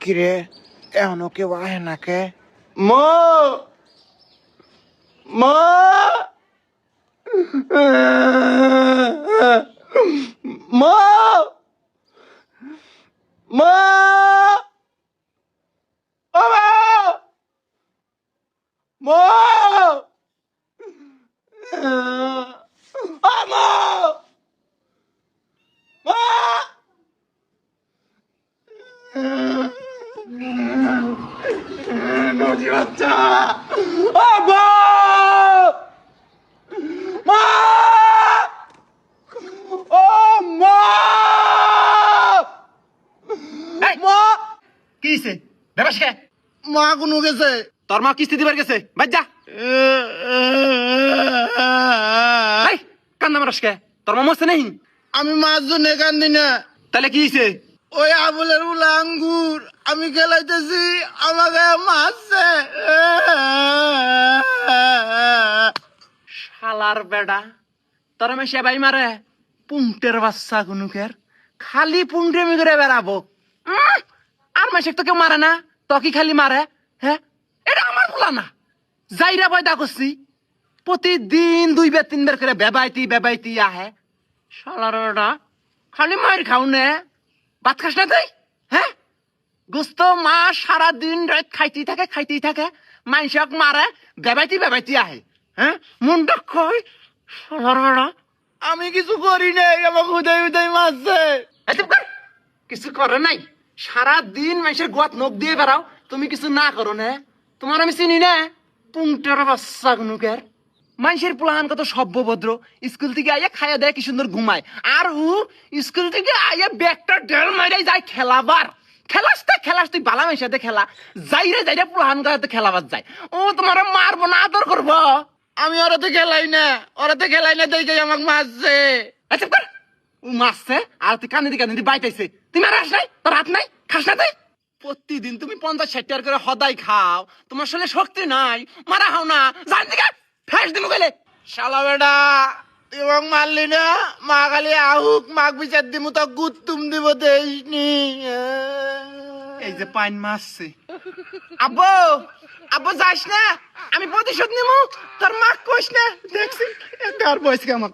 কিরে এখনও কেউ আহে না কে মো! মো! মো মো ও মো মা নদী বাচ্চা মা! মা ও মা! এই! মা! কি হইছে? বেবাস কে? মা কোনো গেছে। তোর মা কিস্তি দিবার গেছে? বাজ যা। এই কান্না কে? তোর মা মরছে নেই আমি মাছ জন্য কান্দি না। তাহলে কি হইছে? ওই আবুলের উলা আঙ্গুর আমি খেলাইতেছি, আমাকে মারছে। শালার বেডা, তোর মে সেবাই মারে। পুংটের বাচ্চা গুনুকের খালি পুংটেমি করে বেড়াবো। আর মাসে তো কেউ মারে না তো কি খালি মারে হ্যাঁ? এটা আমার বলা না। যাইরা পয়দা করছি, প্রতিদিন দুই বার তিন বার করে বেবাইতি বেবাইতি আহে। শালার খালি মায়ের খাও নে। ভাত খাস না তুই? হ্যাঁ? গুস্ত মা সারা দিন রাত খাইতেই থাকে খাইতেই থাকে। মাইসক মারে, বেবাইতি বেবাইতি আহে। হ্যাঁ? মুন্ডা কই আমি কিছু করি নাই, আমাকে উদয় উদয় মারছে। কিছু করে নাই। সারা দিন মানুষের গোয়াত নখ দিয়ে বেড়াও। তুমি কিছু না করো না। তোমার আমি চিনি না। পুংটার বাচ্চা গুনুকের মানুষের প্লান কত সভ্যভদ্র। স্কুল থেকে আইয়া খাইয়া দেয় কি সুন্দর ঘুমায়। আর উ স্কুল থেকে আইয়া ব্যাগটা ডেল মাইরাই যায় খেলাবার। খেলাস তা খেলাস তুই বালা খেলা। যাইরে যাইরে প্লান করে খেলাবার যায়। ও তোমার মারবো না আদর করব? আমি ওরাতে খেলাই না। ওরাতে খেলাই না দেখে আমাকে মারছে। আচ্ছা ও মারছে আর তুই আস নাই? তোর হাত নাই? খাস না তুই? প্রতিদিন তুমি পঞ্চাশ ষাট টাকা করে হদাই খাও। তোমার শরীরে শক্তি নাই। মারা হাও না। জান দিকে। ফেস দিমু গেলে শালা বেটা তুই আমাকে মারলি না? মা খালি আহুক মাক বিচার দিমু তো গুদ তুম দিব দেশনি এই যে পাইন মারছে। আব্বু আব্বু যাস না? আমি প্রতিশোধ নিমু তোর মা কইস না। দেখছি গার বয়স আমার